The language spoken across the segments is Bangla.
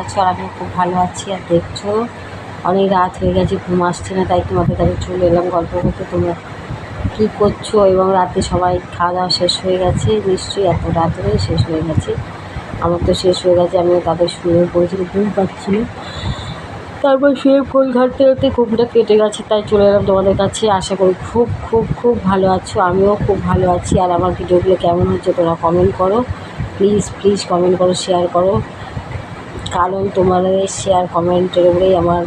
আছো? আর আমি খুব ভালো আছি, আর দেখছ? অনেক রাত হয়ে গেছে, ঘুম আসছে না, তাই তোমাদের কাছে চলে এলাম গল্প করতে। তোমরা কী করছ? এবং রাতে সবাই খাওয়া দাওয়া শেষ হয়ে গেছে? নিশ্চয়ই এত রাত হয়ে শেষ হয়ে গেছে। আমার তো শেষ হয়ে গেছে, আমিও তাদের শুয়ে পড়েছিল ঘুম পাচ্ছিল তারপর শুয়ে ফোন ঘাটতে ঘাটতে ঘুমটা কেটে গেছে, তাই চলে এলাম তোমাদের কাছে। আশা করি খুব খুব খুব ভালো আছো, আমিও খুব ভালো আছি। আর আমার ভিডিওগুলো কেমন হচ্ছে তোমরা কমেন্ট করো। প্লিজ প্লিজ কমেন্ট করো শেয়ার করো। কারণ তোমাদের শেয়ার কমেন্টের উপরেই আমার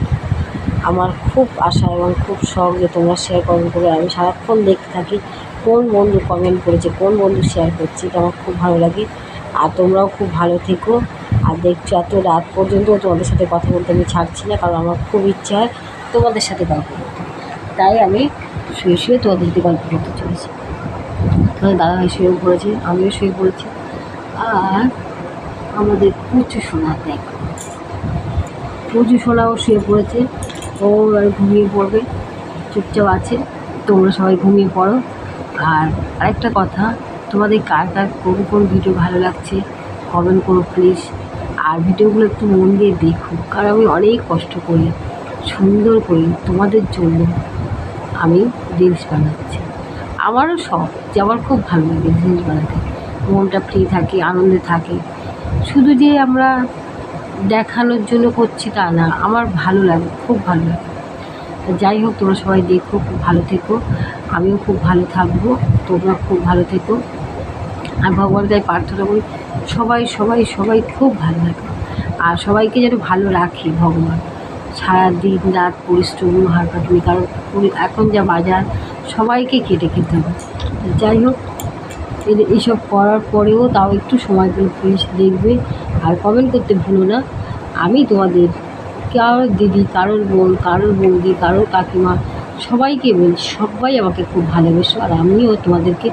আমার খুব আশা এবং খুব শখ যে তোমরা শেয়ার কমেন্ট করে আমি সারাক্ষণ দেখতে থাকি, কোন বন্ধু কমেন্ট করেছে, কোন বন্ধু শেয়ার করছে, এটা আমার খুব ভালো লাগে। আর তোমরাও খুব ভালো থেকো। আর দেখছ এত রাত পর্যন্ত তোমাদের সাথে কথা বলতে আমি ছাড়ছি না, কারণ আমার খুব ইচ্ছা হয় তোমাদের সাথে গল্প করতে। তাই আমি শুয়ে শুয়ে তোমাদের সাথে গল্প করতে চলেছি। তোমাদের দাদাভাই শুয়েও পড়েছে, আমিও শুয়ে পড়েছি। আর আমাদের প্রচুর সোনা দেখো। সোনাও শুয়ে পড়েছে ও আর ঘুমিয়ে পড়বে, চুপচাপ আছে। তোমরা সবাই ঘুমিয়ে পড়ো। আর আরেকটা কথা, তোমাদের কার কার কোন কোন ভিডিও ভালো লাগছে কমেন্ট করো প্লিজ আর ভিডিওগুলো একটু মন দিয়ে দেখো, কারণ আমি অনেক কষ্ট করি, সুন্দর করি তোমাদের জন্য। আমি রিলস বানাচ্ছি। আমারও শখ যে আমার খুব ভালো লাগে রিলস বানাতে। মনটা ফ্রি থাকে, আনন্দে থাকে। শুধু যে আমরা দেখানোর জন্য করছি তা না, আমার ভালো লাগে, খুব ভালো লাগে। যাই হোক, তোমরা সবাই দেখো, খুব ভালো থেকো। আমিও খুব ভালো থাকব, তোমরা খুব ভালো থেকো। আর ভগবানের কাছে প্রার্থনা করি, সবাই সবাই সবাই খুব ভালো থাকে। আর সবাইকে যেন ভালো রাখে ভগবান। সারা দিন রাত পরিশ্রম হারকাটুনি কারণ এখন যা বাজার, সবাইকে কেটে খেতে হবে। যাই হোক এইসব করার পরেও তাও একটু সময় পেলে প্লিজ দেখবে। আর কমেন্ট করতে ভুলো না। আমি তোমাদের কারোর দিদি, কারোর বোন, কারোর বৌদি, কারোর কাকিমা সবাইকে বলছি সবাই আমাকে খুব ভালোবেসো আর আমিও তোমাদেরকে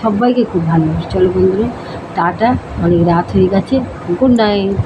সবাইকে খুব ভালোবাসি। চলো বন্ধুরা, টাটা, অনেক রাত হয়ে গেছে। Good night